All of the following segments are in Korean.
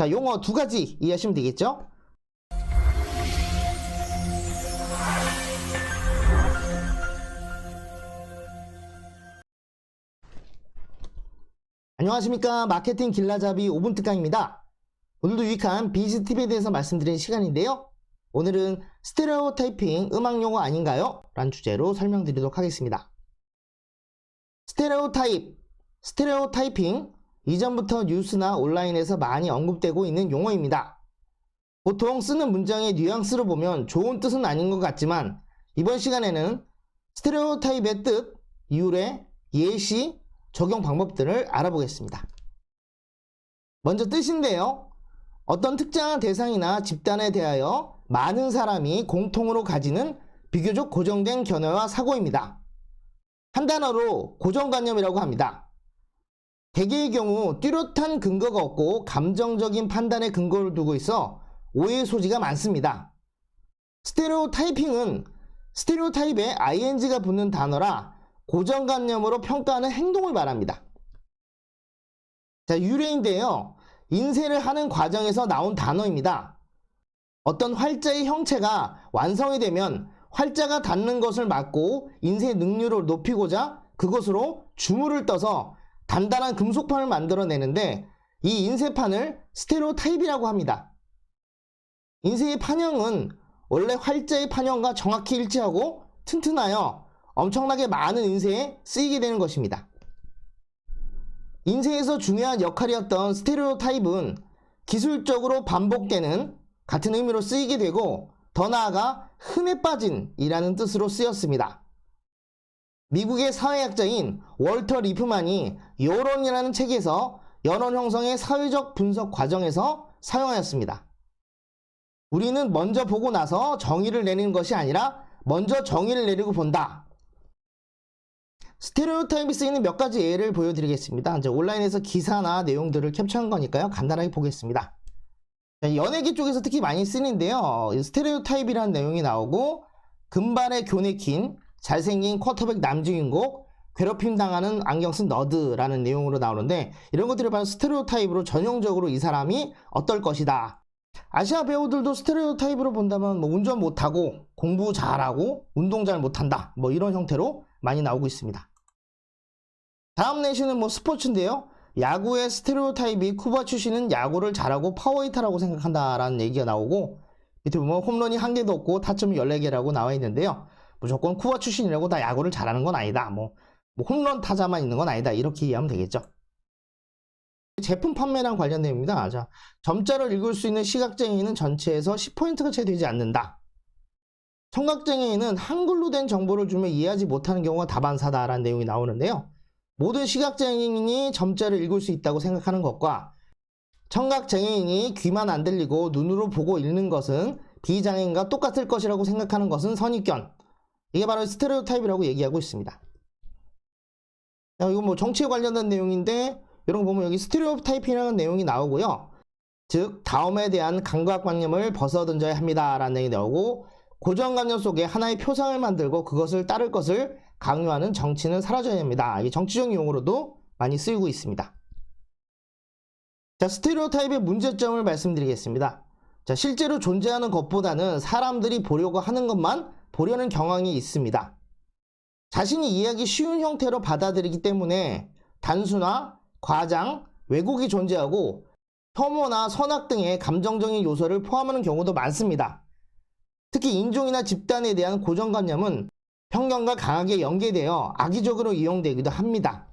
자, 용어 두 가지 이해하시면 되겠죠? 안녕하십니까. 마케팅 길라잡이 5분 특강입니다. 오늘도 유익한 비즈 팁에 대해서 말씀드리는 시간인데요. 오늘은 스테레오 타이핑 음악 용어 아닌가요? 라는 주제로 설명드리도록 하겠습니다. 스테레오 타입, 스테레오 타이핑, 이전부터 뉴스나 온라인에서 많이 언급되고 있는 용어입니다. 보통 쓰는 문장의 뉘앙스로 보면 좋은 뜻은 아닌 것 같지만 이번 시간에는 스테레오 타입의 뜻, 이율의 예시, 적용 방법 들을 알아보겠습니다. 먼저 뜻인데요. 어떤 특정한 대상이나 집단에 대하여 많은 사람이 공통으로 가지는 비교적 고정된 견해와 사고입니다. 한 단어로 고정관념이라고 합니다. 대개의 경우 뚜렷한 근거가 없고 감정적인 판단의 근거를 두고 있어 오해 소지가 많습니다. 스테레오 타이핑은 스테레오 타입에 ing가 붙는 단어라 고정관념으로 평가하는 행동을 말합니다. 자, 유래인데요. 인쇄를 하는 과정에서 나온 단어입니다. 어떤 활자의 형체가 완성이 되면 활자가 닿는 것을 막고 인쇄 능률을 높이고자 그것으로 주물을 떠서 단단한 금속판을 만들어내는데 이 인쇄판을 스테레오 타입이라고 합니다. 인쇄의 판형은 원래 활자의 판형과 정확히 일치하고 튼튼하여 엄청나게 많은 인쇄에 쓰이게 되는 것입니다. 인쇄에서 중요한 역할이었던 스테레오 타입은 기술적으로 반복되는 같은 의미로 쓰이게 되고 더 나아가 흠에 빠진 이라는 뜻으로 쓰였습니다. 미국의 사회학자인 월터 리프만이 여론이라는 책에서 여론 형성의 사회적 분석 과정에서 사용하였습니다. 우리는 먼저 보고 나서 정의를 내리는 것이 아니라 먼저 정의를 내리고 본다. 스테레오타입이 쓰이는 몇 가지 예를 보여드리겠습니다. 이제 온라인에서 기사나 내용들을 캡처한 거니까요. 간단하게 보겠습니다. 자, 연예계 쪽에서 특히 많이 쓰는데요. 스테레오타입이라는 내용이 나오고 금발의 교내 킨, 잘생긴 쿼터백 남주인공, 괴롭힘 당하는 안경 쓴 너드라는 내용으로 나오는데 이런 것들을 봐서 스테레오 타입으로 전형적으로 이 사람이 어떨 것이다. 아시아 배우들도 스테레오 타입으로 본다면 뭐 운전 못하고 공부 잘하고 운동 잘 못한다. 뭐 이런 형태로 많이 나오고 있습니다. 다음 내시는 뭐 스포츠인데요. 야구의 스테레오 타입이 쿠바 출신은 야구를 잘하고 파워히터라고 생각한다라는 얘기가 나오고 밑에 보면 홈런이 한 개도 없고 타점이 14개라고 나와 있는데요. 무조건 쿠바 출신이라고 다 야구를 잘하는 건 아니다. 뭐, 뭐 홈런 타자만 있는 건 아니다. 이렇게 이해하면 되겠죠. 제품 판매랑 관련 내용입니다. 자, 점자를 읽을 수 있는 시각장애인은 전체에서 10포인트가 채 되지 않는다. 청각장애인은 한글로 된 정보를 주면 이해하지 못하는 경우가 다반사다라는 내용이 나오는데요. 모든 시각장애인이 점자를 읽을 수 있다고 생각하는 것과 청각장애인이 귀만 안 들리고 눈으로 보고 읽는 것은 비장애인과 똑같을 것이라고 생각하는 것은 선입견. 이게 바로 스테레오 타입이라고 얘기하고 있습니다. 자, 이거 뭐 정치에 관련된 내용인데 이런 거 보면 여기 스테레오 타입이라는 내용이 나오고요. 즉 다음에 대한 감각관념을 벗어던져야 합니다라는 내용이 나오고 고정관념 속에 하나의 표상을 만들고 그것을 따를 것을 강요하는 정치는 사라져야 합니다. 이게 정치적 용어로도 많이 쓰이고 있습니다. 자, 스테레오 타입의 문제점을 말씀드리겠습니다. 자, 실제로 존재하는 것보다는 사람들이 보려고 하는 것만 보려는 경향이 있습니다. 자신이 이해하기 쉬운 형태로 받아들이기 때문에 단순화, 과장, 왜곡이 존재하고 혐오나 선악 등의 감정적인 요소를 포함하는 경우도 많습니다. 특히 인종이나 집단에 대한 고정관념은 편견과 강하게 연계되어 악의적으로 이용되기도 합니다.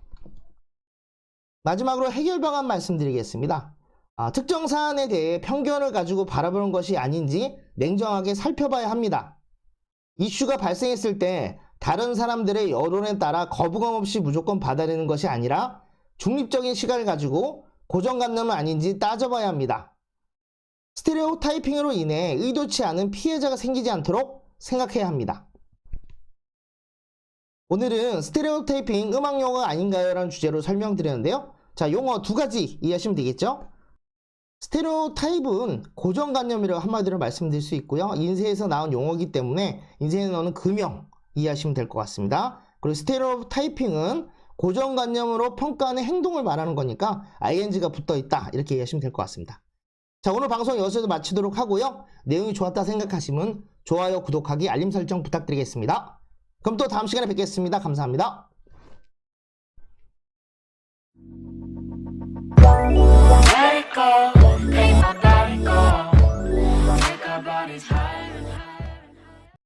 마지막으로 해결 방안 말씀드리겠습니다. 아, 특정 사안에 대해 편견을 가지고 바라보는 것이 아닌지 냉정하게 살펴봐야 합니다. 이슈가 발생했을 때 다른 사람들의 여론에 따라 거부감 없이 무조건 받아들이는 것이 아니라 중립적인 시각을 가지고 고정관념은 아닌지 따져봐야 합니다. 스테레오 타이핑으로 인해 의도치 않은 피해자가 생기지 않도록 생각해야 합니다. 오늘은 스테레오 테이핑 음악 용어가 아닌가요? 라는 주제로 설명드렸는데요. 자, 용어 두 가지 이해하시면 되겠죠? 스테레오 타입은 고정관념이라고 한마디로 말씀드릴 수 있고요. 인쇄에서 나온 용어이기 때문에 인쇄에 나오는 금형 이해하시면 될 것 같습니다. 그리고 스테레오 타이핑은 고정관념으로 평가하는 행동을 말하는 거니까 ing가 붙어 있다 이렇게 이해하시면 될 것 같습니다. 자, 오늘 방송 여기서 마치도록 하고요. 내용이 좋았다 생각하시면 좋아요, 구독하기, 알림 설정 부탁드리겠습니다. 그럼 또 다음 시간에 뵙겠습니다. 감사합니다.